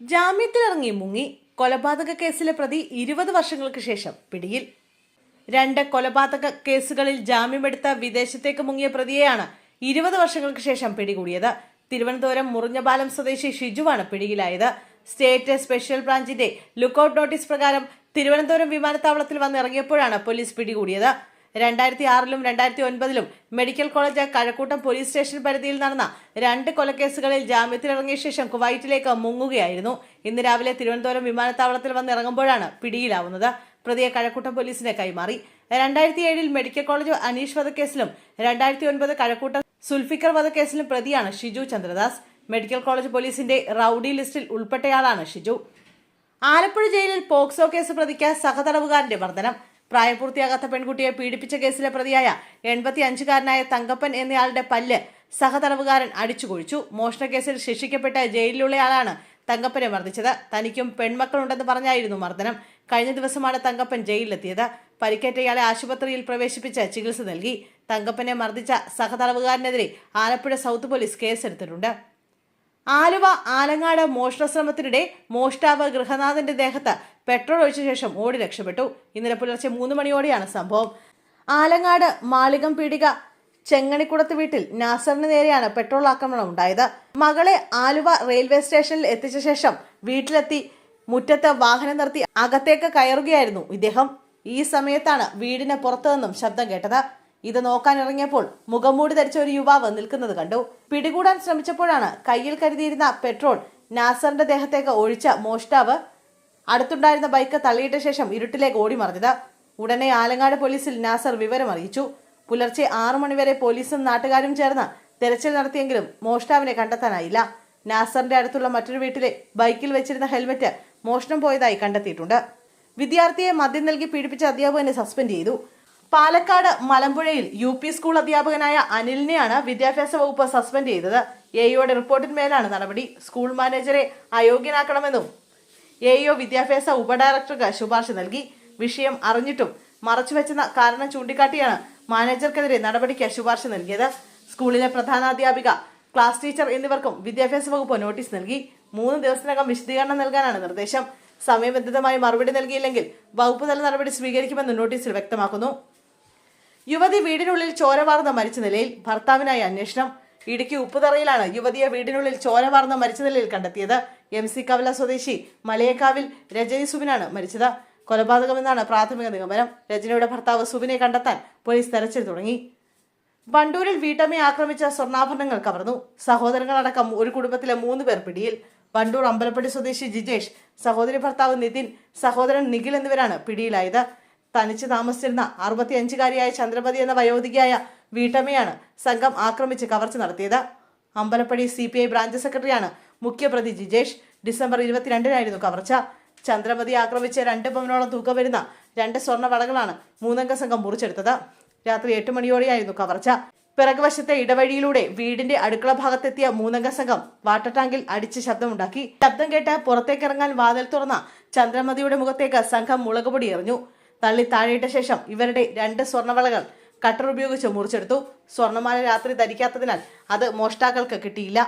ജാമ്യത്തിലിറങ്ങി മുങ്ങി കൊലപാതക കേസിലെ പ്രതി ഇരുപത് വർഷങ്ങൾക്ക് ശേഷം പിടിയിൽ. രണ്ട് കൊലപാതക കേസുകളിൽ ജാമ്യമെടുത്ത വിദേശത്തേക്ക് മുങ്ങിയ പ്രതിയെയാണ് ഇരുപത് വർഷങ്ങൾക്ക് ശേഷം പിടികൂടിയത്. തിരുവനന്തപുരം മുറിഞ്ഞപാലം സ്വദേശി ഷിജുവാണ് പിടിയിലായത്. സ്റ്റേറ്റ് സ്പെഷ്യൽ ബ്രാഞ്ചിന്റെ ലുക്കൌട്ട് നോട്ടീസ് പ്രകാരം തിരുവനന്തപുരം വിമാനത്താവളത്തിൽ വന്നിറങ്ങിയപ്പോഴാണ് പോലീസ് പിടികൂടിയത്. രണ്ടായിരത്തി ആറിലും രണ്ടായിരത്തി ഒൻപതിലും medical college Kazhakkoottam police station പരിധിയിൽ നടന്ന രണ്ട് കൊലക്കേസുകളിൽ ജാമ്യത്തിലിറങ്ങിയ ശേഷം കുവൈറ്റിലേക്ക് മുങ്ങുകയായിരുന്നു. ഇന്ന് രാവിലെ തിരുവനന്തപുരം വിമാനത്താവളത്തിൽ വന്നിറങ്ങുമ്പോഴാണ് പിടിയിലാവുന്നത്. പ്രതിയെ കഴക്കൂട്ടം പോലീസിന് കൈമാറി. രണ്ടായിരത്തി ഏഴിൽ മെഡിക്കൽ കോളേജ് അനീഷ് വധക്കേസിലും രണ്ടായിരത്തി ഒൻപത് കഴക്കൂട്ടം സുൽഫിക്കർ വധക്കേസിലും പ്രതിയാണ് ഷിജു ചന്ദ്രദാസ്. മെഡിക്കൽ കോളേജ് പോലീസിന്റെ റൌഡി ലിസ്റ്റിൽ ഉൾപ്പെട്ടയാളാണ് ഷിജു. ആലപ്പുഴ ജയിലിൽ പോക്സോ കേസ് പ്രതിക്ക് സഹതടവുകാരന്റെ മർദ്ദനം. പ്രായപൂർത്തിയാകാത്ത പെൺകുട്ടിയെ പീഡിപ്പിച്ച കേസിലെ പ്രതിയായ എൺപത്തി അഞ്ചുകാരനായ തങ്കപ്പൻ എന്നയാളുടെ പല്ല് സഹതടവുകാരൻ അടിച്ചുകൊഴിച്ചു. മോഷണക്കേസിൽ ശിക്ഷിക്കപ്പെട്ട ജയിലിലുള്ളയാളാണ് തങ്കപ്പനെ മർദ്ദിച്ചത്. തനിക്കും പെൺമക്കളുണ്ടെന്ന് പറഞ്ഞായിരുന്നു മർദ്ദനം. കഴിഞ്ഞ ദിവസമാണ് തങ്കപ്പൻ ജയിലിലെത്തിയത്. പരിക്കേറ്റയാളെ ആശുപത്രിയിൽ പ്രവേശിപ്പിച്ച് ചികിത്സ നൽകി. തങ്കപ്പനെ മർദ്ദിച്ച സഹതടവുകാരനെതിരെ ആലപ്പുഴ സൗത്ത് പോലീസ് കേസെടുത്തിട്ടുണ്ട്. ആലുവ ആലങ്ങാട് മോഷണ ശ്രമത്തിനിടെ മോഷ്ടാവ് ഗൃഹനാഥന്റെ ദേഹത്ത് പെട്രോൾ ഒഴിച്ച ശേഷം ഓടി രക്ഷപ്പെട്ടു. ഇന്നലെ പുലർച്ചെ മൂന്ന് മണിയോടെയാണ് സംഭവം. ആലങ്ങാട് മാളികം പീടിക ചെങ്ങണിക്കുടത്ത് വീട്ടിൽ നാസറിന് നേരെയാണ് പെട്രോൾ ആക്രമണം ഉണ്ടായത്. മകളെ ആലുവ റെയിൽവേ സ്റ്റേഷനിൽ എത്തിച്ച ശേഷം വീട്ടിലെത്തി മുറ്റത്ത് വാഹനം നിർത്തി അകത്തേക്ക് കയറുകയായിരുന്നു ഇദ്ദേഹം. ഈ സമയത്താണ് വീടിന് പുറത്തു നിന്നും ശബ്ദം കേട്ടത്. ഇത് നോക്കാൻ ഇറങ്ങിയപ്പോൾ മുഖംമൂടി ധരിച്ച ഒരു യുവാവ് നിൽക്കുന്നത് കണ്ടു. പിടികൂടാൻ ശ്രമിച്ചപ്പോഴാണ് കയ്യിൽ കരുതിയിരുന്ന പെട്രോൾ നാസറിന്റെ ദേഹത്തേക്ക് ഒഴിച്ച മോഷ്ടാവ് അടുത്തുണ്ടായിരുന്ന ബൈക്ക് തള്ളിയിട്ട ശേഷം ഇരുട്ടിലേക്ക് ഓടി മറിഞ്ഞത്. ഉടനെ ആലങ്ങാട് പോലീസിൽ നാസർ വിവരം അറിയിച്ചു. പുലർച്ചെ ആറു മണിവരെ പോലീസും നാട്ടുകാരും ചേർന്ന് തെരച്ചിൽ നടത്തിയെങ്കിലും മോഷ്ടാവിനെ കണ്ടെത്താനായില്ല. നാസറിന്റെ അടുത്തുള്ള മറ്റൊരു വീട്ടിലെ ബൈക്കിൽ വെച്ചിരുന്ന ഹെൽമെറ്റ് മോഷണം പോയതായി കണ്ടെത്തിയിട്ടുണ്ട്. വിദ്യാർത്ഥിയെ മദ്യം നൽകി പീഡിപ്പിച്ച അധ്യാപകനെ സസ്പെൻഡ് ചെയ്തു. പാലക്കാട് മലമ്പുഴയിൽ യു പി സ്കൂൾ അധ്യാപകനായ അനിലിനെയാണ് വിദ്യാഭ്യാസ വകുപ്പ് സസ്പെൻഡ് ചെയ്തത്. എയുടെ റിപ്പോർട്ടിന്മേലാണ് നടപടി. സ്കൂൾ മാനേജറെ അയോഗ്യനാക്കണമെന്നും എഇഒ വിദ്യാഭ്യാസ ഉപഡയറക്ടർക്ക് ശുപാർശ നൽകി. വിഷയം അറിഞ്ഞിട്ടും മറച്ചുവെച്ചെന്ന കാരണം ചൂണ്ടിക്കാട്ടിയാണ് മാനേജർക്കെതിരെ നടപടിക്ക് ശുപാർശ നൽകിയത്. സ്കൂളിലെ പ്രധാനാധ്യാപിക ക്ലാസ് ടീച്ചർ എന്നിവർക്കും വിദ്യാഭ്യാസ വകുപ്പ് നോട്ടീസ് നൽകി. മൂന്ന് ദിവസത്തിനകം വിശദീകരണം നൽകാനാണ് നിർദ്ദേശം. സമയബന്ധിതമായി മറുപടി നൽകിയില്ലെങ്കിൽ വകുപ്പ് തല നടപടി സ്വീകരിക്കുമെന്ന് നോട്ടീസിൽ വ്യക്തമാക്കുന്നു. യുവതി വീടിനുള്ളിൽ ചോരവാർന്ന മരിച്ച നിലയിൽ ഭർത്താവിനായി അന്വേഷണം. ഇടുക്കി ഉപ്പുതറയിലാണ് യുവതിയെ വീടിനുള്ളിൽ ചോരവാർന്ന മരിച്ച നിലയിൽ കണ്ടെത്തിയത്. എം സി കവല സ്വദേശി മലയക്കാവിൽ രജനി സുബിനാണ് മരിച്ചത്. കൊലപാതകമെന്നാണ് പ്രാഥമിക നിഗമനം. രജനിയുടെ ഭർത്താവ് സുബിനെ കണ്ടെത്താൻ പോലീസ് തെരച്ചിൽ തുടങ്ങി. വണ്ടൂരിൽ വീട്ടമ്മയെ ആക്രമിച്ച സ്വർണാഭരണങ്ങൾ കവർന്നു. സഹോദരങ്ങളടക്കം ഒരു കുടുംബത്തിലെ മൂന്ന് പേർ പിടിയിൽ. വണ്ടൂർ അമ്പലപ്പടി സ്വദേശി ജിജേഷ് സഹോദരി ഭർത്താവ് നിതിൻ സഹോദരൻ നിഖിൽ എന്നിവരാണ് പിടിയിലായത്. തനിച്ച് താമസിച്ചിരുന്ന അറുപത്തിയഞ്ചുകാരിയായ ചന്ദ്രമതി എന്ന വയോധികയായ വീട്ടമ്മയാണ് സംഘം ആക്രമിച്ച് കവർച്ച നടത്തിയത്. Ambalappadi C P I branch സെക്രട്ടറിയാണ് മുഖ്യപ്രതി ജിജേഷ്. ഡിസംബർ ഇരുപത്തിരണ്ടിനായിരുന്നു കവർച്ച. ചന്ദ്രമതി ആക്രമിച്ച് രണ്ട് പവനോളം തൂക്കം വരുന്ന രണ്ട് സ്വർണ വളകളാണ് മൂന്നംഗ സംഘം മുറിച്ചെടുത്തത്. രാത്രി എട്ട് മണിയോടെയായിരുന്നു കവർച്ച. പിറകുവശത്തെ ഇടവഴിയിലൂടെ വീടിന്റെ അടുക്കള ഭാഗത്തെത്തിയ മൂന്നംഗ സംഘം വാട്ടർ ടാങ്കിൽ അടിച്ച് ശബ്ദമുണ്ടാക്കി. ശബ്ദം കേട്ട് പുറത്തേക്കിറങ്ങാൻ വാതിൽ തുറന്ന ചന്ദ്രമതിയുടെ മുഖത്തേക്ക് സംഘം മുളകുപൊടി എറിഞ്ഞു. തള്ളി താഴെയിട്ട ശേഷം ഇവരുടെ രണ്ട് സ്വർണവളകൾ കട്ടർ ഉപയോഗിച്ച് മുറിച്ചെടുത്തു. സ്വർണമാല രാത്രി ധരിക്കാത്തതിനാൽ അത് മോഷ്ടാക്കൾക്ക് കിട്ടിയില്ല.